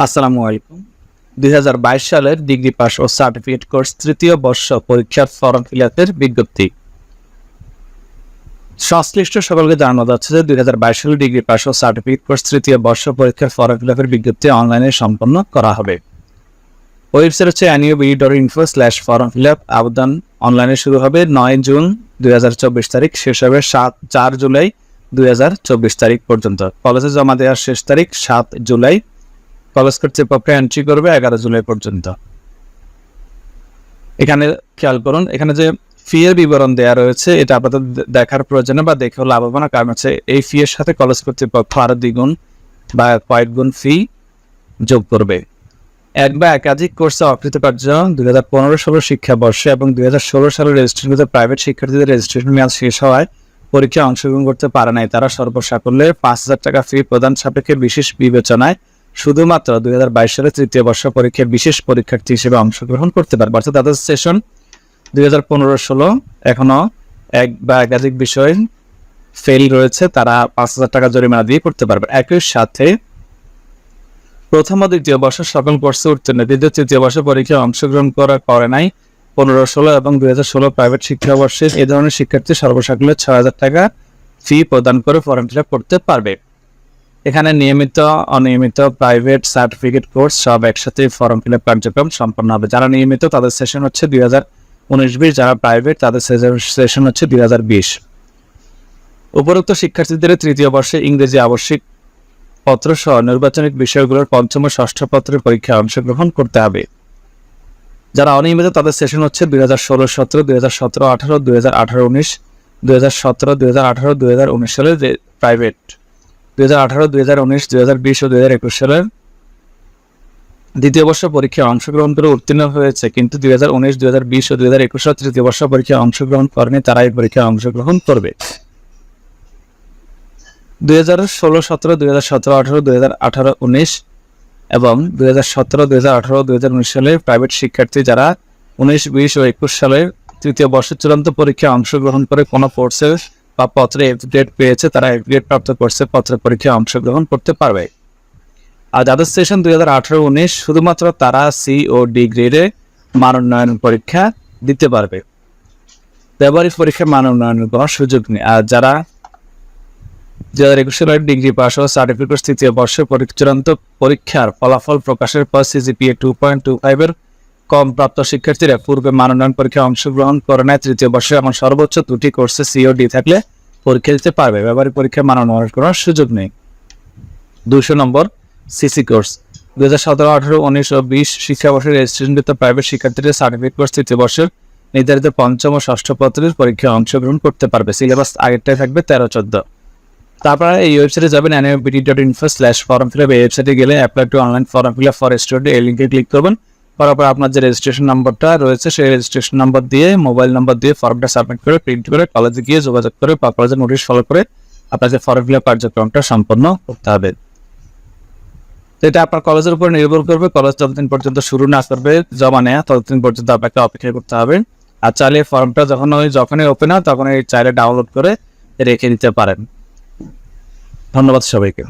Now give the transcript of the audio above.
আসসালামু আলাইকুম। দুই হাজার বাইশ সালের ডিগ্রি পাস ও সার্টিফিকেট কোর্স তৃতীয় বর্ষ পরীক্ষার ফর্ম ফিল আপের বিজ্ঞপ্তি। সংশ্লিষ্ট সকলকে জানানো যাচ্ছে যে দুই সালের ডিগ্রি পাস ও সার্টিফিকেট কোর্স তৃতীয় বর্ষ পরীক্ষার ফর্ম ফিল আপের বিজ্ঞপ্তি অনলাইনে সম্পন্ন করা হবে। ওয়েবসাইট হচ্ছে NU B dot info slash form fill up আবেদন অনলাইনে শুরু হবে নয় জুন দুই হাজার চব্বিশ তারিখ, শেষ হবে সাত, চার জুলাই দুই হাজার চব্বিশ তারিখ পর্যন্ত। কলেজে জমা দেওয়ার শেষ তারিখ সাত জুলাই কলেজ কর্তৃপক্ষ এন্ট্রি করবে এগারো জুলাই পর্যন্ত। এখানে খেয়াল করুন, এখানে যে ফি এর বিবরণ দেওয়া রয়েছে, এটা দে- দেখার প্রয়োজনে বা দেখেও লাভবান কারণ হচ্ছে এই ফি এর সাথে কলেজ কর্তৃপক্ষ আরও দ্বিগুণ বা কয়েক গুণ ফি যোগ করবে। এক বা একাধিক কোর্সে অকৃতকার্য দুই হাজার পনেরো ষোলো শিক্ষাবর্ষে এবং দুই হাজার ষোলো সালের রেজিস্ট্রেশনকৃত প্রাইভেট শিক্ষার্থীদের রেজিস্ট্রেশন মেয়াদ শেষ হওয়ায় পরীক্ষায় অংশগ্রহণ করতে পারে নাই। তারা সর্বসাকল্যে পাঁচ হাজার টাকা ফি প্রদান সাপেক্ষে বিশেষ বিবেচনায় শুধুমাত্র দুই হাজার বাইশ সালে তৃতীয় বর্ষ পরীক্ষায় বিশেষ পরীক্ষার্থী হিসেবে অংশগ্রহণ করতে পারবে। অর্থাৎ তাদের সেশন দুই হাজার পনেরো ষোলো, এখনও এক বা একাধিক বিষয় ফেল রয়েছে, তারা পাঁচ হাজার টাকা জরিমানা দিয়ে করতে পারবে। একই সাথে প্রথম ও দ্বিতীয় বর্ষ সকল কোর্সে উত্তীর্ণ। দ্বিতীয়, তৃতীয় বর্ষ পরীক্ষায় অংশগ্রহণ করা করে নাই, পনেরো, ষোলো এবং দুই হাজার ষোলো প্রাইভেট শিক্ষাবর্ষে এই ধরনের শিক্ষার্থী সর্বসাকল্যে ছয় হাজার টাকা ফি প্রদান করে ফর্ম ফিল করতে পারবে। এখানে নিয়মিত, অনিয়মিত প্রাইভেট সার্টিফিকেট কোর্স সব একসাথে ফর্ম ফিল আপ কার্যক্রম সম্পন্ন হবে। যারা নিয়মিত, তাদের সেশন হচ্ছে দুই হাজার উনিশ বিশ। যারা প্রাইভেট তাদের সেশন হচ্ছে দুই হাজার বিশ। উপরোক্ত শিক্ষার্থীদের তৃতীয় বর্ষে ইংরেজি আবশ্যিক পত্র সহ নির্বাচনিক বিষয়গুলোর পঞ্চম ষষ্ঠ পত্রের পরীক্ষায় অংশগ্রহণ করতে হবে। যারা অনিয়মিত, তাদের সেশন হচ্ছে দুই হাজার ষোলো, সতেরো, দুই হাজার সতেরো, আঠারো, দুই হাজার আঠারো, উনিশ, দুই হাজার সতেরো, দুই হাজার আঠারো, দুই হাজার উনিশ সালে প্রাইভেট দুই ও দুই হাজার একুশ সালের দ্বিতীয় বর্ষ পরীক্ষায় অংশগ্রহণ করে উত্তীর্ণ হয়েছে কিন্তু দুই হাজার উনিশ দুই হাজার বিশ ও দুই হাজার একুশ তৃতীয় বর্ষ পরীক্ষায় অংশগ্রহণ করেনি তারা এই পরীক্ষায় অংশগ্রহণ করবে দুই হাজার ষোলো সতেরো দুই হাজার সতেরো আঠারো দুই হাজার আঠারো উনিশ এবং দুই হাজার সতেরো দুই হাজার আঠারো দুই হাজার উনিশ সালের প্রাইভেট শিক্ষার্থী যারা উনিশ বিশ ও একুশ সালের তৃতীয় বর্ষের চূড়ান্ত পরীক্ষায় অংশগ্রহণ করে কোনো কোর্সে বা পত্রে এফ গ্রেড পেয়েছে, তারা এফ গ্রেড প্রাপ্ত কোর্সে পত্রের পরীক্ষায় অংশগ্রহণ করতে পারবে। আর যাদের সেশন দুই হাজার আঠারো উনিশ শুধুমাত্র তারা সি ও ডি গ্রেডে মান উন্নয়ন পরীক্ষা দিতে পারবে। ব্যবহারিক পরীক্ষায় মান উন্নয়নের কোনো সুযোগ নেই। আর যারা দুই হাজার একুশ সালের ডিগ্রি পাস ও সার্টিফিকেট তৃতীয় পরীক্ষা- চূড়ান্ত পরীক্ষার ফলাফল প্রকাশের পর সিজিপিএ টু পয়েন্ট টু ফাইভের কম প্রাপ্ত শিক্ষার্থীরা পূর্বে মানোন্নয়ন পরীক্ষায় অংশগ্রহণ করে নেয় তৃতীয় বর্ষে এমন সর্বোচ্চ দুটি কোর্সে সিও ডি থাকলে পরীক্ষা দিতে পারবে। ব্যবহারিক পরীক্ষায় মানোন্নয়নের কোনো সুযোগ নেই। দুশো নম্বর সিসি কোর্স। দুই হাজার সতেরো, আঠারো, উনিশ ও বিশ শিক্ষাবর্ষের রেজিস্ট্রেশনকৃত প্রাইভেট শিক্ষার্থীদের সার্টিফিকেট কোর্স তৃতীয় বর্ষের নির্ধারিত পঞ্চম ও ষষ্ঠ পত্রের পরীক্ষায় অংশগ্রহণ করতে পারবে। সিলেবাস আগেরটাই থাকবে তেরো, চোদ্দ। তারপরে এই ওয়েবসাইটে যাবেন NUBD dot info slash form fill up এই ওয়েবসাইটে গেলে apply to online form fill up for student এই লিঙ্কে ক্লিক করবেন। পর আপনার যে রেজিস্ট্রেশন নাম্বারটা রয়েছে, সেই রেজিস্ট্রেশন নম্বর দিয়ে মোবাইল নম্বর দিয়ে ফর্মটা সাবমিট করে প্রিন্ট করে কলেজে গিয়ে যোগাযোগ করে বা কলেজের নোটিশ ফলো করে আপনার যে ফর্ম ফিল কার্যক্রমটা সম্পন্ন করতে হবে। এটা আপনার কলেজের উপর নির্ভর করবে কলেজ যতদিন পর্যন্ত শুরু না করবে, জমা নেওয়া ততদিন পর্যন্ত আপনাকে অপেক্ষা করতে হবে। আর চাইলে ফর্মটা যখন ওই যখনই ওপেন হয় তখন এই চাইলে ডাউনলোড করে রেখে দিতে পারেন। ধন্যবাদ সবাইকে।